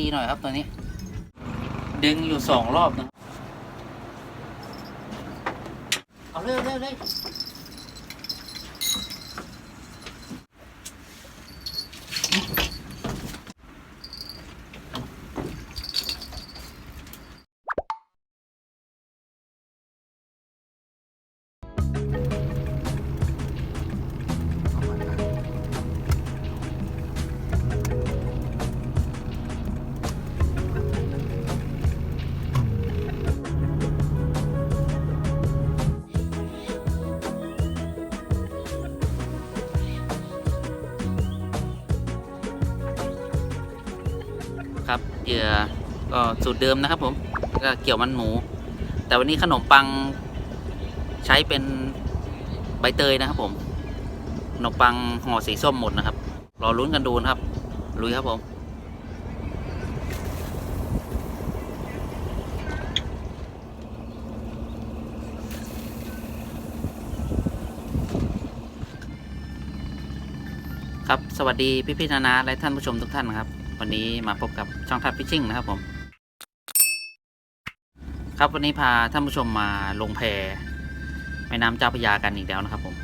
ดีหน่อยครับตัวนี้ ดึงอยู่สองรอบนะ ก็สูตรเดิมนะครับผมก็เกี่ยวมันหมู แต่วันนี้ขนมปังใช้เป็นใบเตยนะครับผมขนมปังห่อสีส้มหมดนะครับรอลุ้นกันดูนะครับลุยครับผมครับ สวัสดีพี่พี่ๆนานาและท่านผู้ชมทุกท่านนะครับ วันนี้มาพบกับช่องทัดฟิชชิ่งนะครับผม ครับวันนี้พาท่านผู้ชมมาลงแพแม่น้ำเจ้าพระยากันอีกแล้วนะครับผม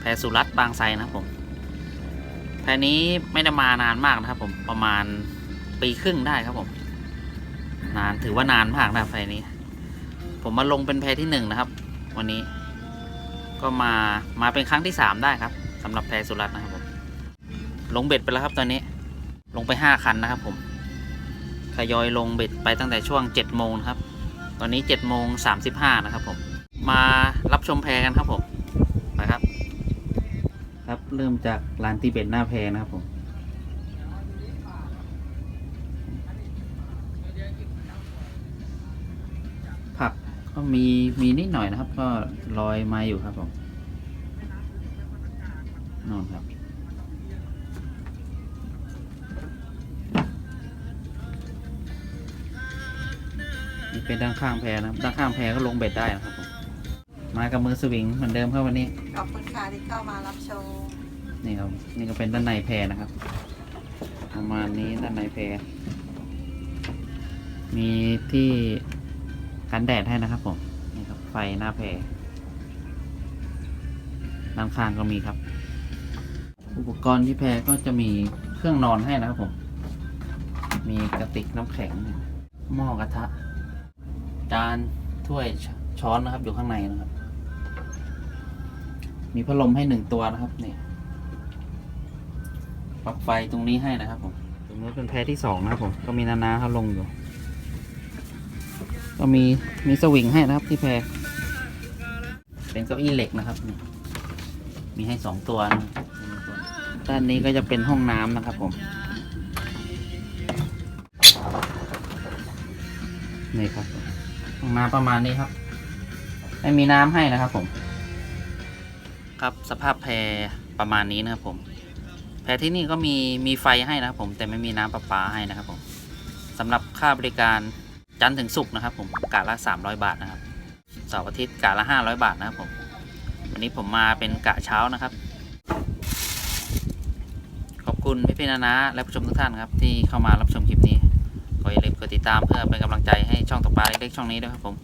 แพสุรัตบางไทรนะครับผมแพนี้ไม่ได้มานานมากนะครับ ผมประมาณปีครึ่งได้ครับผม นานถือว่านานมากนะแพนี้ ผมมาลงเป็นแพที่หนึ่งนะครับ วันนี้ ก็มามาเป็นครั้งที่สามได้ครับสำหรับแพสุรัตนะครับผม ลงเบ็ดไปแล้วครับตอนนี้ ลงไปห้าคันนะครับ ผมทยอยลงเบ็ดไปตั้งแต่ช่วงเจ็ดโมงครับ ตอนนี้เจ็ดโมงสามสิบห้านะครับผม มารับชมแพกันครับผมนะครับ ครับเริ่มจากลานตีเบ็ดหน้าแพนะครับผมผักก็มีมีนิดหน่อยนะครับ ก็ลอยมาอยู่ครับผมนอนครับ เป็นด้านข้างแพนะครับ ด้านข้างแพก็ลงเบ็ดได้นะครับผมมากับมือสวิงเหมือนเดิมครับวันนี้ ขอบคุณค่ะที่เข้ามารับชม นี่ครับ นี่ก็เป็นด้านในแพนะครับ ประมาณนี้ด้านในแพมีที่กันแดดให้นะครับผมนี่ครับไฟหน้าแพด้านข้างก็มีครับ อุปกรณ์ที่แพก็จะมีเครื่องนอนให้นะครับผม มีกระติกน้ำแข็งเนี่ยหม้อกระทะ จานถ้วยชช้อนนะครับ อยู่ข้างในนะครับ มีพัดลมให้หนึ่งตัวนะครับนี่ปลั๊กไฟตรงนี้ให้นะครับผมตรงนู้นเป็นแพรที่สองนะครับผมก็มีนานาเขาลงอยู่ ก็มีมีสวิงให้นะครับที่แพรเป็นเก้าอี้เหล็กนะครับนี่มีให้สองตัวนะครับด้านนี้ก็จะเป็นห้องน้ำนะครับผม นี่ครับ ห้องน้ำประมาณนี้ครับ ไม่มีน้ำให้นะครับผม ครับสภาพแพรประมาณนี้นะครับผม แพรที่นี่ก็มีมีไฟให้นะครับผมแต่ไม่มีน้ำประปาให้นะครับผมสำหรับค่าบริการจันทร์ถึงศุกร์นะครับผมกะละ 300 บาทนะครับเสาร์อาทิตย์กะละ 500 บาทนะครับผม วันนี้ผมมาเป็นกะเช้านะครับ ขอบคุณพี่พี่นานาและผู้ชมทุกท่านครับที่เข้ามารับชมคลิปนี้ ก็อย่าลืมกดติดตามเพื่อเป็นกำลังใจให้ช่องตกปลาเล็กๆช่องนี้ด้วยครับผม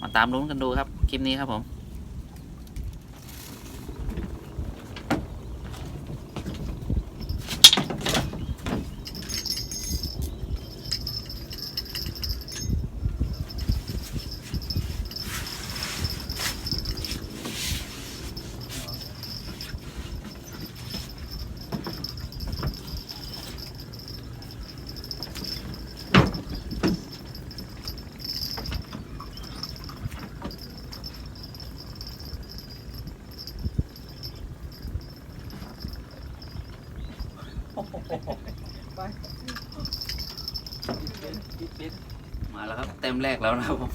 มาตามลุ้นกันดูครับคลิปนี้ครับผม มาแล้วครับ เต็มแรกแล้วนะครับผม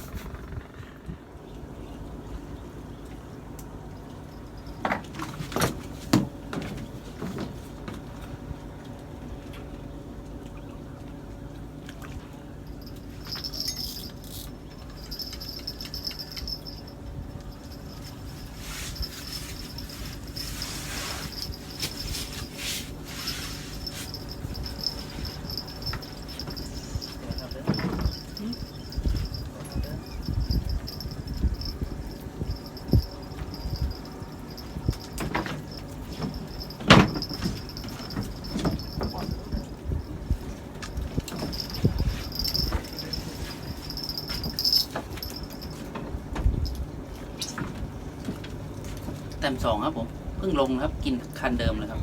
ต็ม สองครับผมเพิ่งลงครับกินคันเดิมเลยครับ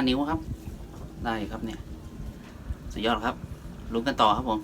5 นิ้วครับ ได้ครับเนี่ย สุดยอดครับลุ้นกันต่อครับผม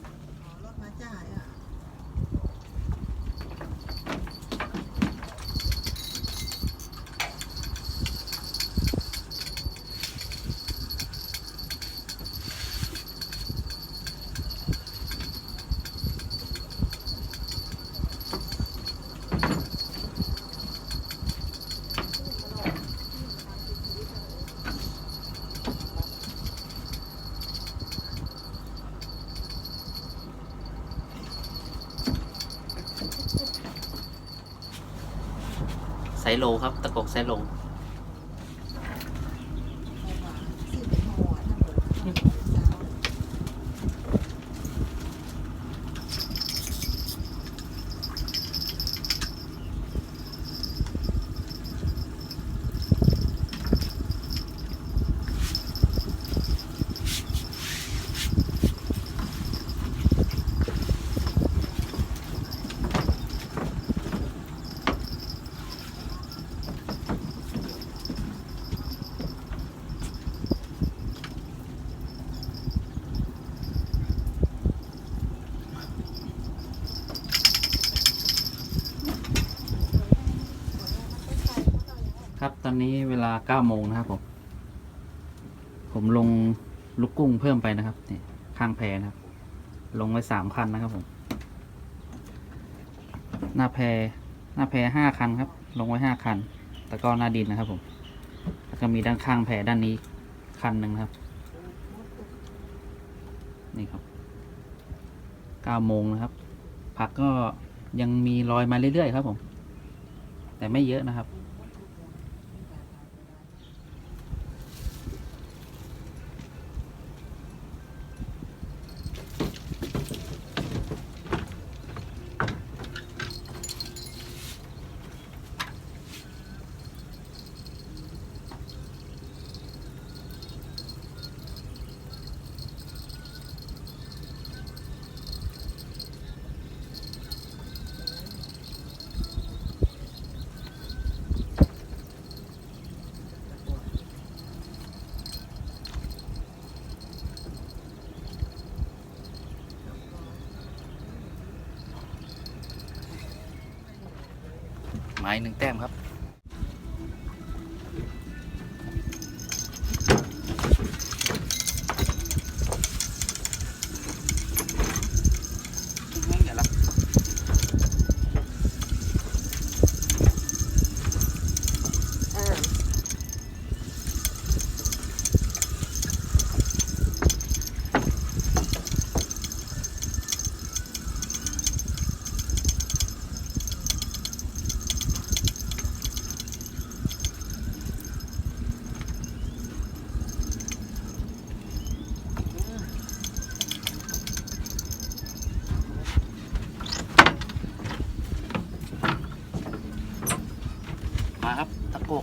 ไซโลครับ ตะกกไซโลมมาซื้อไปห่อถ้าเบิดเช้า ครับ ตอนนี้เว ลาเก้าโมงนะครับผม ผมลงลูกกุ้งเพิ่มไปนะครับนี่ข้างแพนะครับ ลงไว้สามคันนะครับผม หน้าแพหน้าแพห้าคันครับ ลงไว้ห้าคันต่ก็หน้าดินนะครับ ผม แล้วก็มีด้านข้างแพด้านนี้คันหนึ่งครับ นี่ครับเก้าโมงนะครับ ผักก็ยังมีรอยมาเรื่อยๆครับผม แต่ไม่เยอะนะครับ ไม้หนึ่งแต้มครับ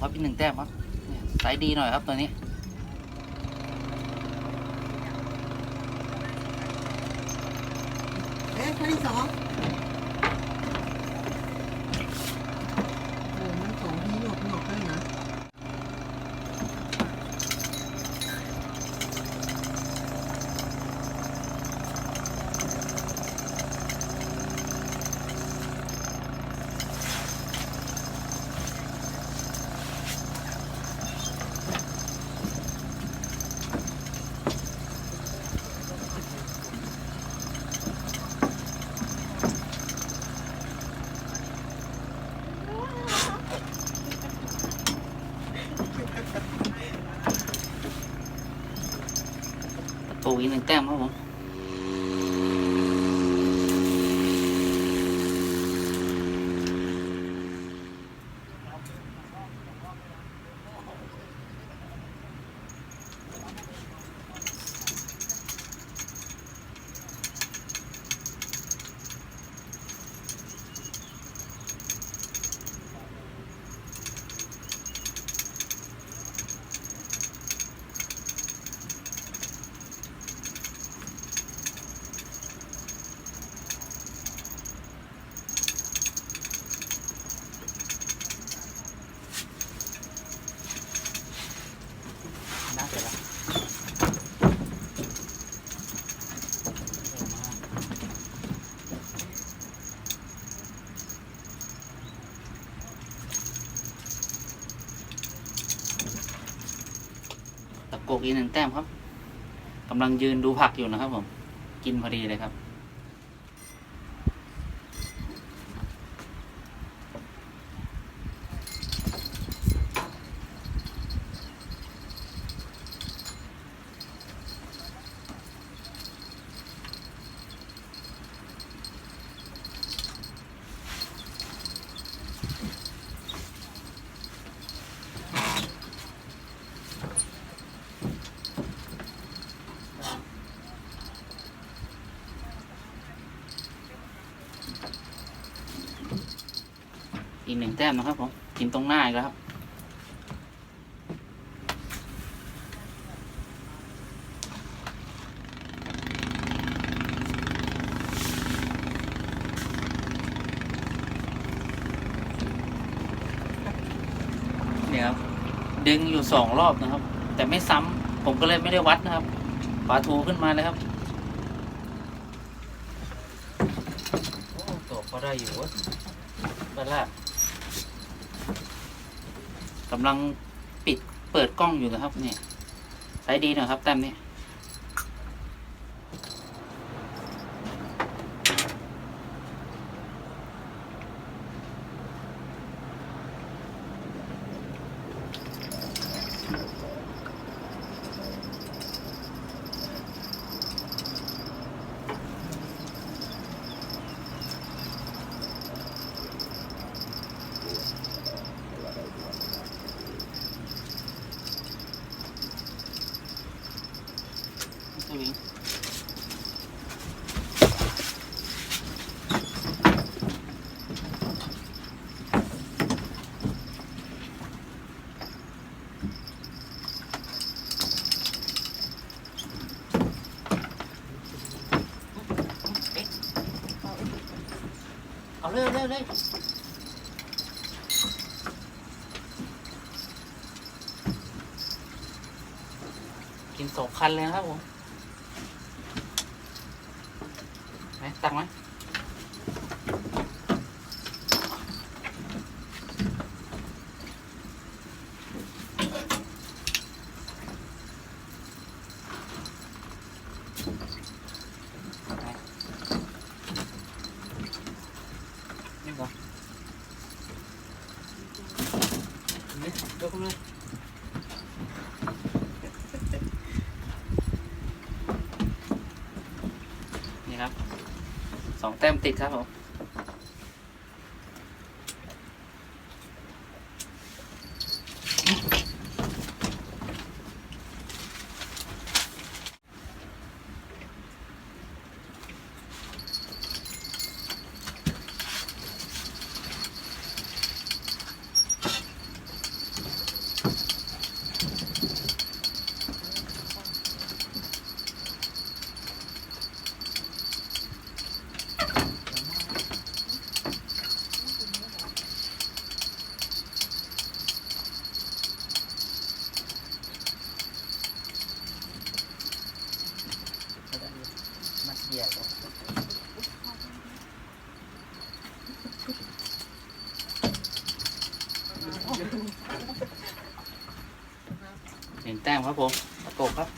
ครับอีกหนึ่งแต้มครับสายดีหน่อยครับตัวนี้เอ๊ะคันที่สอง กอีกหนึ่งแต้มครับผม น่าเสร็จแล้วตะโกก อีกหนึ่งแต้มครับกำลังยืนดูผักอยู่นะครับผม กินพอดีเลยครับ อีกหนึ่งแต้มนะครับผมกินตรงหน้าอีกแล้วครับเนี่ยครับดึงอยู่สองรอบนะครับ แต่ไม่ซ้ำผมก็เลยไม่ได้วัดนะครับปลาทูขึ้นมาเลยครับโอ้ตัวก็ได้อยู่เวะไปละ กำลังปิดเปิดกล้องอยู่นะครับเนี่ยใช้ดีหน่อยครับแต้มนี้ สวิงเอาเร็วเร็วเร็วกินสอง คันเลยนะครับผม ไหนตักไหมไหนนี่ก่อนนี่ยกเลยนี่ครับ สอง แต้มติดครับผม มาเกียร์ก่อนหนึ่งแต้มครับ ผมตะโกบครับ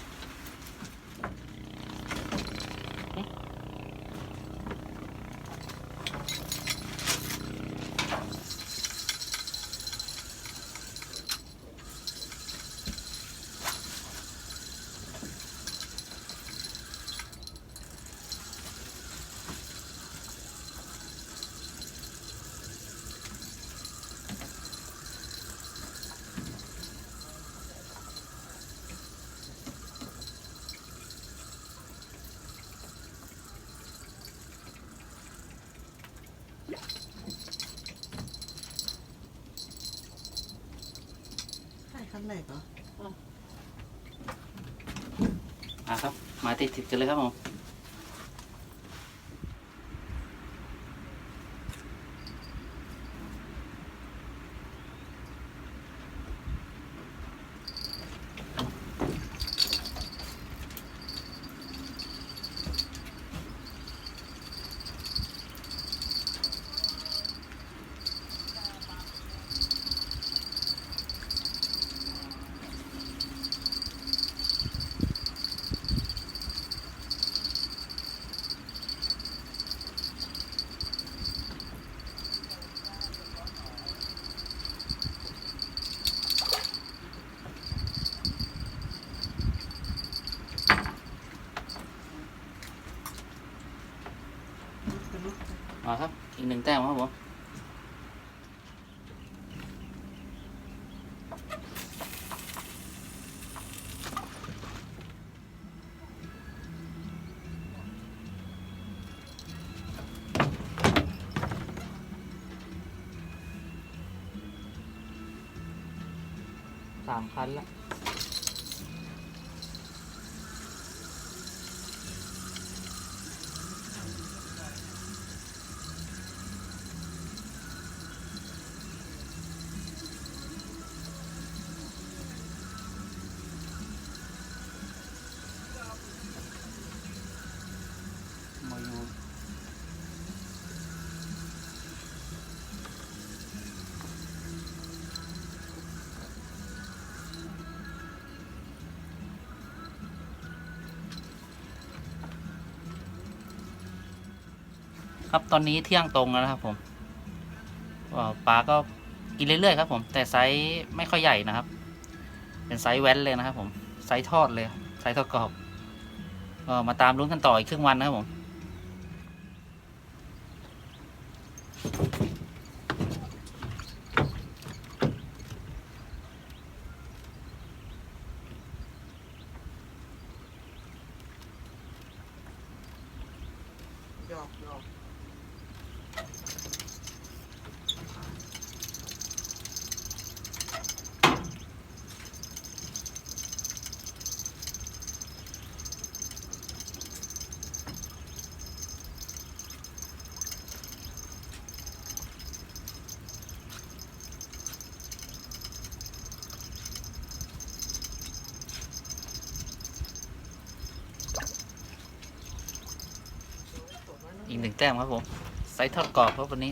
ไหนก็ อ่ะครับ มาติดติดๆกันเลยครับผม เป็นลูก มาครับ อีกหนึ่ง แต้มครับผมสามคันและ ครับตอนนี้เที่ยงตรงแล้วนะครับผมปลาก็กินเรื่อยๆครับผมแต่ไซส์ไม่ค่อยใหญ่นะครับ เป็นไซส์แว้นเลยนะครับผมไซส์ทอดเลยไซส์ทอดกรอบก็มาตามลุ้นกันต่ออีกครึ่งวันนะครับผม หนึ่งแต้มครับผมไซส์ทอดกรอบครับวันนี้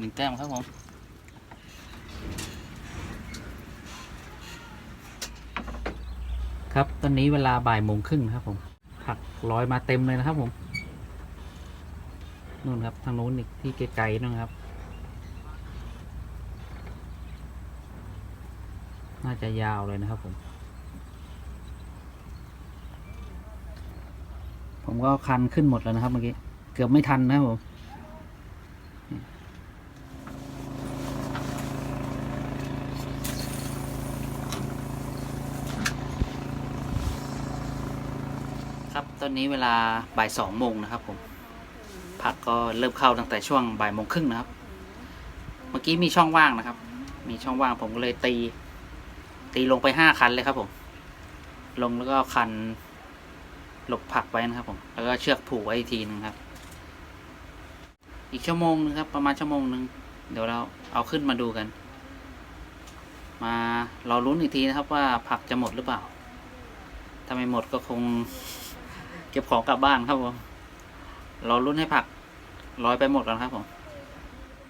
หนึ่งแต้มครับผมครับตอนนี้เวลาบ่ายโมงครึ่งครับผม ผักลอยมาเต็มเลยนะครับผมนู่นครับทางนู้นอีกที่ไกลๆนู่นครับ น่าจะยาวเลยนะครับผม ผมก็คันขึ้นหมดแล้วนะครับเมื่อกี้ เกือบไม่ทันนะครับผม ตอนนี้เวลาบ่ายสองโมงนะครับผมผักก็เริ่มเข้าตั้งแต่ช่วงบ่ายโมงครึ่งนะครับ เมื่อกี้มีช่องว่างนะครับ มีช่องว่างผมก็เลยตี ตีลงไปห้าคันเลยครับผม ลงแล้วก็คันหลบผักไว้นะครับผม แล้วก็เชือกผูกไว้อีกทีนึงครับ อีกชั่วโมงนึงครับ ประมาณชั่วโมงนึง เดี๋ยวเราเอาขึ้นมาดูกัน มาเราลุ้นอีกทีนะครับว่าผักจะหมดหรือเปล่า ถ้าไม่หมดก็คง เก็บของกลับบ้านครับผมเราลุ้นให้ผักลอยไปหมดแล้วครับผม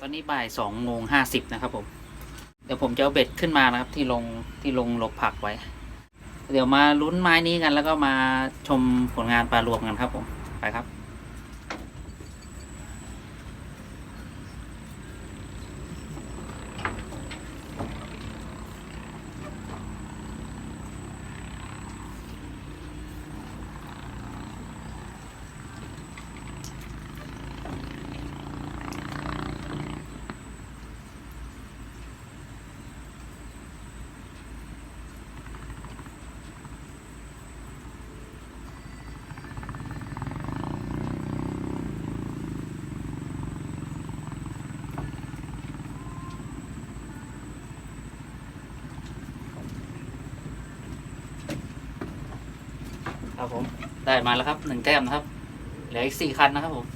ตอนนี้บ่ายสองโมงห้าสิบนะครับผม เดี๋ยวผมจะเอาเบ็ดขึ้นมานะครับ ที่ลงที่ลงหลบผักไว้ เดี๋ยวมาลุ้นไม้นี้กันแล้วก็มาชมผลงานปลารวมกันครับผม ไปครับผม ได้มาแล้วครับหนึ่งแต้มนะครับ เหลืออีกสี่คันนะครับผม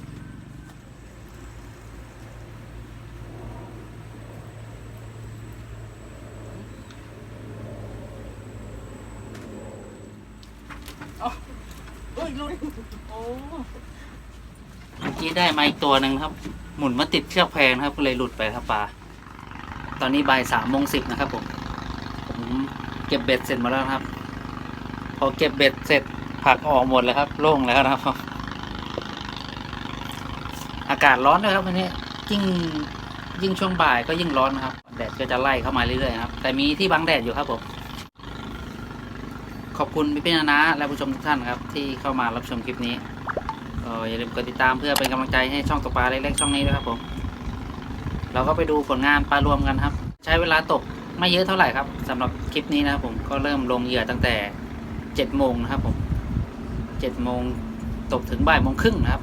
เฮ้ยลุยโอ้เมื่อกี้ได้มาอีกตัวหนึ่งครับ หมุนมาติดเชือกแพงนะครับก็เลยหลุดไปครับปลาตอนนี้บ่ายสามโมงสิบนะครับผมผมเก็บเบ็ดเสร็จมาแล้วครับ พอเก็บเบ็ดเสร็จ ผักออกหมดเลยครับ โล่งแล้วนะครับ อากาศร้อนด้วยครับวันนี้ยิ่งยิ่งช่วงบ่ายก็ยิ่งร้อนนะครับ แดดก็จะไล่เข้ามาเรื่อยๆครับ แต่มีที่บังแดดอยู่ครับผมขอบคุณพี่พี่นานะและผู้ชมทุกท่านครับ ที่เข้ามารับชมคลิปนี้ก็อย่าลืมกดติดตามเพื่อเป็นกำลังใจให้ช่องตกปลาเล็กๆช่องนี้ด้วยครับผม เราก็ไปดูผลงานปลารวมกันครับ ใช้เวลาตกไม่เยอะเท่าไหร่ครับสำหรับคลิปนี้นะครับผมก็เริ่มลงเหยื่อตั้งแต่เจ็ดโมงนะครับผม เจ็ดโมงตกถึงบ่ายโมงครึ่งนะครับ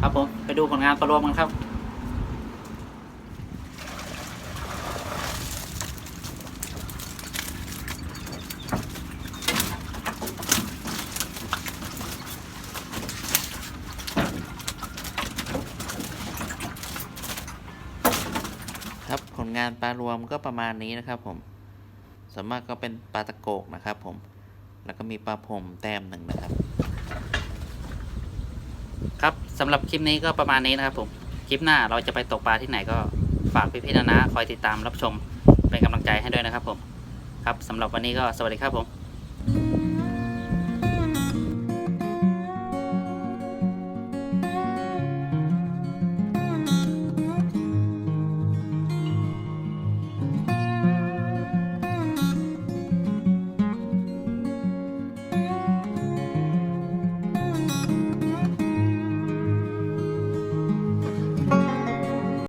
ครับผมไปดูผลงานปลารวมกันครับครับผลงานปลารวมก็ประมาณนี้นะครับผมส่วนมากก็เป็นปลาตะโกกนะครับผม แล้วก็มีปลาผมแต้มหนึ่งนะครับ ครับสำหรับคลิปนี้ก็ประมาณนี้นะครับผมคลิปหน้าเราจะไปตกปลาที่ไหนก็ฝากพี่พี่ๆนะนะคอยติดตามรับชมเป็นกำลังใจให้ด้วยนะครับผม ครับสำหรับวันนี้ก็สวัสดีครับผม